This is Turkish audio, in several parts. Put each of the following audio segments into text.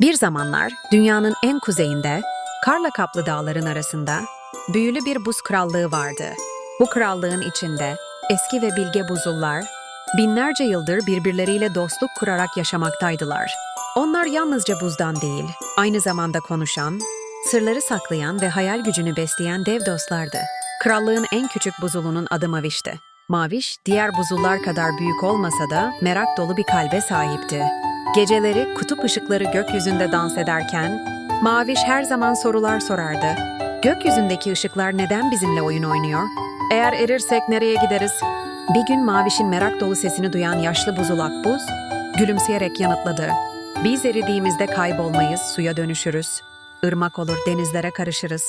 Bir zamanlar dünyanın en kuzeyinde, karla kaplı dağların arasında büyülü bir buz krallığı vardı. Bu krallığın içinde eski ve bilge buzullar binlerce yıldır birbirleriyle dostluk kurarak yaşamaktaydılar. Onlar yalnızca buzdan değil, aynı zamanda konuşan, sırları saklayan ve hayal gücünü besleyen dev dostlardı. Krallığın en küçük buzulunun adı Maviş'ti. Maviş, diğer buzullar kadar büyük olmasa da merak dolu bir kalbe sahipti. Geceleri kutup ışıkları gökyüzünde dans ederken, Maviş her zaman sorular sorardı. Gökyüzündeki ışıklar neden bizimle oyun oynuyor? Eğer erirsek nereye gideriz? Bir gün Maviş'in merak dolu sesini duyan yaşlı buzul Akbuz, gülümseyerek yanıtladı. Biz eridiğimizde kaybolmayız, suya dönüşürüz. Irmak olur, denizlere karışırız.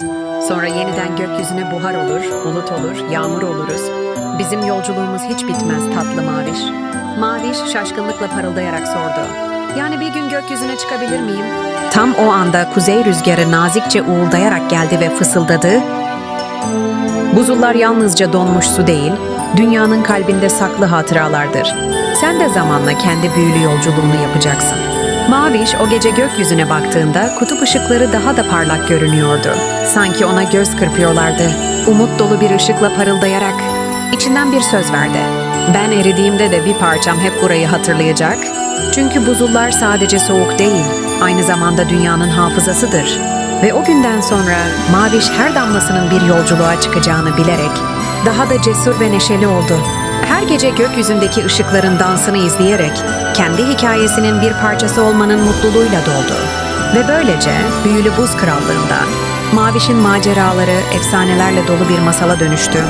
Sonra yeniden gökyüzüne buhar olur, bulut olur, yağmur oluruz. Bizim yolculuğumuz hiç bitmez tatlı Maviş. Maviş şaşkınlıkla parıldayarak sordu. Yani bir gün gökyüzüne çıkabilir miyim? Tam o anda kuzey rüzgarı nazikçe uğuldayarak geldi ve fısıldadı. Buzullar yalnızca donmuş su değil, dünyanın kalbinde saklı hatıralardır. Sen de zamanla kendi büyülü yolculuğunu yapacaksın. Maviş o gece gökyüzüne baktığında kutup ışıkları daha da parlak görünüyordu. Sanki ona göz kırpıyorlardı. Umut dolu bir ışıkla parıldayarak içinden bir söz verdi. Ben eridiğimde de bir parçam hep burayı hatırlayacak. Çünkü buzullar sadece soğuk değil, aynı zamanda dünyanın hafızasıdır. Ve o günden sonra Maviş her damlasının bir yolculuğa çıkacağını bilerek daha da cesur ve neşeli oldu. Her gece gökyüzündeki ışıkların dansını izleyerek kendi hikayesinin bir parçası olmanın mutluluğuyla doldu. Ve böylece büyülü buz krallığında Maviş'in maceraları efsanelerle dolu bir masala dönüştü.